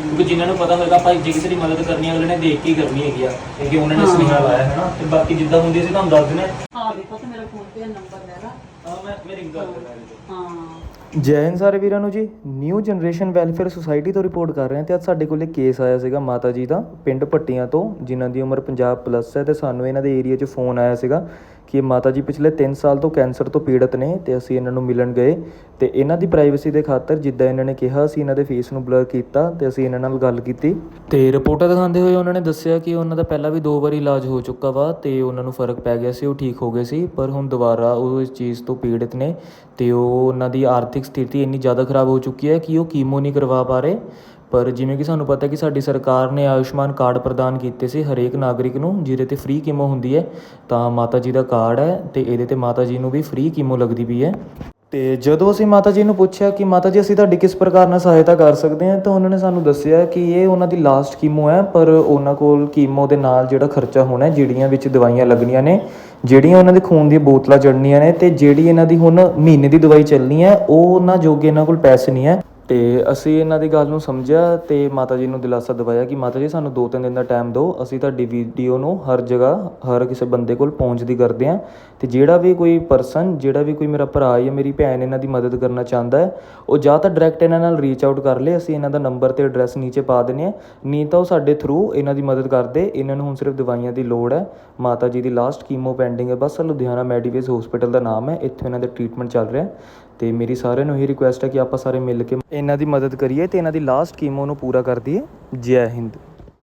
ਕਿਉਂਕਿ ਜਿਨ੍ਹਾਂ ਨੂੰ ਪਤਾ ਹੋਏਗਾ ਆਪਾਂ ਜੇ ਕਿਸੇ ਦੀ ਮਦਦ ਕਰਨੀ ਹੈ ਅਗਲੇ ਨੇ ਦੇਖ ਕੇ ਹੀ ਕਰਨੀ ਹੈਗੀ ਆ ਕਿਉਂਕਿ ਉਹਨਾਂ ਨੇ। ਸੁਨੇਹਾ ਲਾਇਆ ਹੈ ਨਾ ਤੇ ਬਾਕੀ ਜਿੱਦਾਂ ਹੁੰਦੀ ਸੀ ਤੁਹਾਨੂੰ ਦੱਸ ਦਿੰਦੇ ਹਾਂ। ਹਾਂ ਦੇਖੋ ਤੇ ਮੇਰਾ ਫੋਨ ਤੇ ਨੰਬਰ ਲੈ ਲਾ। ਹਾਂ ਮੈਂ ਮੇਰੀ ਗੱਲ ਕਰ ਰਿਹਾ ਹਾਂ। ਜੈ ਹਿੰਦ ਸਾਰੇ ਵੀਰਾਂ ਨੂੰ ਜੀ। ਨਿਊ ਜਨਰੇਸ਼ਨ ਵੈਲਫੇਅਰ ਸੁਸਾਇਟੀ ਤੋਂ ਰਿਪੋਰਟ ਕਰ ਰਹੇ ਹਾਂ ਤੇ ਅੱਜ ਸਾਡੇ ਕੋਲੇ ਕੇਸ ਆਇਆ ਸੀਗਾ ਮਾਤਾ ਜੀ ਦਾ ਪਿੰਡ ਪੱਟੀਆਂ ਤੋਂ ਜਿਨ੍ਹਾਂ ਦੀ ਉਮਰ 50 ਪਲੱਸ ਹੈ ਤੇ ਸਾਨੂੰ ਇਹਨਾਂ ਦੇ ਏਰੀਆ 'ਚ ਫੋਨ ਆਇਆ ਸੀਗਾ। ਕਿ ਮਾਤਾ ਜੀ ਪਿਛਲੇ 3 ਸਾਲ ਤੋਂ ਕੈਂਸਰ ਤੋਂ ਪੀੜਤ ਨੇ ਤੇ ਅਸੀਂ ਇਹਨਾਂ ਨੂੰ ਮਿਲਣ ਗਏ ਤੇ ਇਹਨਾਂ ਦੀ ਪ੍ਰਾਈਵੇਸੀ ਦੇ ਖਾਤਰ ਜਿੱਦਾਂ ਇਹਨਾਂ ਨੇ ਕਿਹਾ, ਅਸੀਂ ਇਹਨਾਂ ਦੇ ਫੇਸ ਨੂੰ ਬਲਰ ਕੀਤਾ ਤੇ ਅਸੀਂ ਇਹਨਾਂ ਨਾਲ ਗੱਲ ਕੀਤੀ। ਤੇ ਰਿਪੋਰਟਾਂ ਦਿਖਾਉਂਦੇ ਹੋਏ ਉਹਨਾਂ ਨੇ ਦੱਸਿਆ ਕਿ ਉਹਨਾਂ ਦਾ ਪਹਿਲਾਂ ਵੀ ਦੋ ਵਾਰੀ ਇਲਾਜ ਹੋ ਚੁੱਕਾ ਵਾ ਤੇ ਉਹਨਾਂ ਨੂੰ ਫ਼ਰਕ ਪੈ ਗਿਆ ਸੀ, ਉਹ ਠੀਕ ਹੋ ਗਏ ਸੀ, ਪਰ ਹੁਣ ਦੁਬਾਰਾ ਉਹ ਇਸ ਚੀਜ਼ ਤੋਂ ਪੀੜਤ ਨੇ ਤੇ ਉਹ ਉਹਨਾਂ ਦੀ ਆਰਥਿਕ ਸਥਿਤੀ ਇੰਨੀ ਜ਼ਿਆਦਾ ਖਰਾਬ ਹੋ ਚੁੱਕੀ ਹੈ ਕਿ ਉਹ ਕੀਮੋ ਨਹੀਂ ਕਰਵਾ ਪਾ ਰਹੇ। ਪਰ ਜਿਵੇਂ ਕਿ ਸਾਨੂੰ ਪਤਾ ਕਿ ਸਾਡੀ ਸਰਕਾਰ ਨੇ ਆਯੁਸ਼ਮਾਨ ਕਾਰਡ ਪ੍ਰਦਾਨ ਕੀਤੇ ਸੀ ਹਰੇਕ ਨਾਗਰਿਕ ਨੂੰ, ਜਿਹਦੇ ਤੇ ਫ੍ਰੀ ਕੀਮੋ ਹੁੰਦੀ ਹੈ, ਤਾਂ ਮਾਤਾ ਜੀ ਦਾ ਕਾਰਡ ਹੈ ਅਤੇ ਇਹਦੇ ਤੇ ਮਾਤਾ ਜੀ ਨੂੰ ਵੀ ਫ੍ਰੀ ਕੀਮੋ ਲੱਗਦੀ ਪਈ ਹੈ। ਅਤੇ ਜਦੋਂ ਅਸੀਂ ਮਾਤਾ ਜੀ ਨੂੰ ਪੁੱਛਿਆ ਕਿ ਮਾਤਾ ਜੀ, ਅਸੀਂ ਤੁਹਾਡੀ ਕਿਸ ਪ੍ਰਕਾਰ ਨਾਲ ਸਹਾਇਤਾ ਕਰ ਸਕਦੇ ਹਾਂ, ਤਾਂ ਉਹਨਾਂ ਨੇ ਸਾਨੂੰ ਦੱਸਿਆ ਕਿ ਇਹ ਉਹਨਾਂ ਦੀ ਲਾਸਟ ਕੀਮੋ ਹੈ, ਪਰ ਉਹਨਾਂ ਕੋਲ ਕੀਮੋ ਦੇ ਨਾਲ ਜਿਹੜਾ ਖਰਚਾ ਹੋਣਾ ਜਿਹੜੀਆਂ ਵਿੱਚ ਦਵਾਈਆਂ ਲੱਗਣੀਆਂ ਨੇ, ਜਿਹੜੀਆਂ ਉਹਨਾਂ ਦੇ ਖੂਨ ਦੀਆਂ ਬੋਤਲਾਂ ਚੜਨੀਆਂ ਨੇ ਤੇ ਜਿਹੜੀ ਇਹਨਾਂ ਦੀ ਹੁਣ ਮਹੀਨੇ ਦੀ ਦਵਾਈ ਚੱਲਣੀ ਹੈ, ਉਹ ਉਹਨਾਂ ਜੋਗੇ ਇਹਨਾਂ ਕੋਲ ਪੈਸੇ ਨਹੀਂ ਹੈ। ਅਤੇ ਅਸੀਂ ਇਹਨਾਂ ਦੀ ਗੱਲ ਨੂੰ ਸਮਝਿਆ ਅਤੇ ਮਾਤਾ ਜੀ ਨੂੰ ਦਿਲਾਸਾ ਦਿਵਾਇਆ ਕਿ ਮਾਤਾ ਜੀ ਸਾਨੂੰ 2-3 ਦਿਨ ਦਾ ਟਾਈਮ ਦਿਓ, ਅਸੀਂ ਤੁਹਾਡੀ ਵੀਡੀਓ ਨੂੰ ਹਰ ਜਗ੍ਹਾ, ਹਰ ਕਿਸੇ ਬੰਦੇ ਕੋਲ ਪਹੁੰਚਦੀ ਕਰਦੇ ਹਾਂ ਅਤੇ ਜਿਹੜਾ ਵੀ ਕੋਈ ਪਰਸਨ ਜਿਹੜਾ ਵੀ ਕੋਈ ਮੇਰਾ ਭਰਾ ਜਾਂ ਮੇਰੀ ਭੈਣ ਇਹਨਾਂ ਦੀ ਮਦਦ ਕਰਨਾ ਚਾਹੁੰਦਾ ਹੈ, ਉਹ ਜਾਂ ਤਾਂ ਡਾਇਰੈਕਟ ਇਹਨਾਂ ਨਾਲ ਰੀਚ ਆਊਟ ਕਰ ਲਏ ਅਸੀਂ ਇਹਨਾਂ ਦਾ ਨੰਬਰ ਅਤੇ ਐਡਰੈਸ ਨੀਚੇ ਪਾ ਦਿੰਦੇ ਹਾਂ, ਨਹੀਂ ਤਾਂ ਉਹ ਸਾਡੇ ਥਰੂ ਇਹਨਾਂ ਦੀ ਮਦਦ ਕਰਦੇ, ਇਹਨਾਂ ਨੂੰ ਹੁਣ ਸਿਰਫ ਦਵਾਈਆਂ ਦੀ ਲੋੜ ਹੈ, ਮਾਤਾ ਜੀ ਦੀ ਲਾਸਟ ਕੀਮੋ ਪੈਂਡਿੰਗ ਹੈ, ਬਸ ਲੁਧਿਆਣਾ ਮੈਡੀਵੇਜ਼ ਹਸਪੀਟਲ ਦਾ ਨਾਮ ਹੈ, ਇੱਥੇ ਇਹਨਾਂ ਦਾ ਟ੍ਰੀਟਮੈਂਟ ਚੱਲ ਰਿਹਾ ਤੇ ਮੇਰੀ ਸਾਰਿਆਂ ਨੂੰ ਇਹ ਰਿਕੁਐਸਟ ਹੈ ਕਿ ਆਪਾਂ ਸਾਰੇ ਮਿਲ ਕੇ ਇਹਨਾਂ ਦੀ ਮਦਦ ਕਰੀਏ ਤੇ ਇਹਨਾਂ ਦੀ ਲਾਸਟ ਕੀਮੋ ਨੂੰ ਪੂਰਾ ਕਰ ਦਈਏ। ਜੈ ਹਿੰਦ।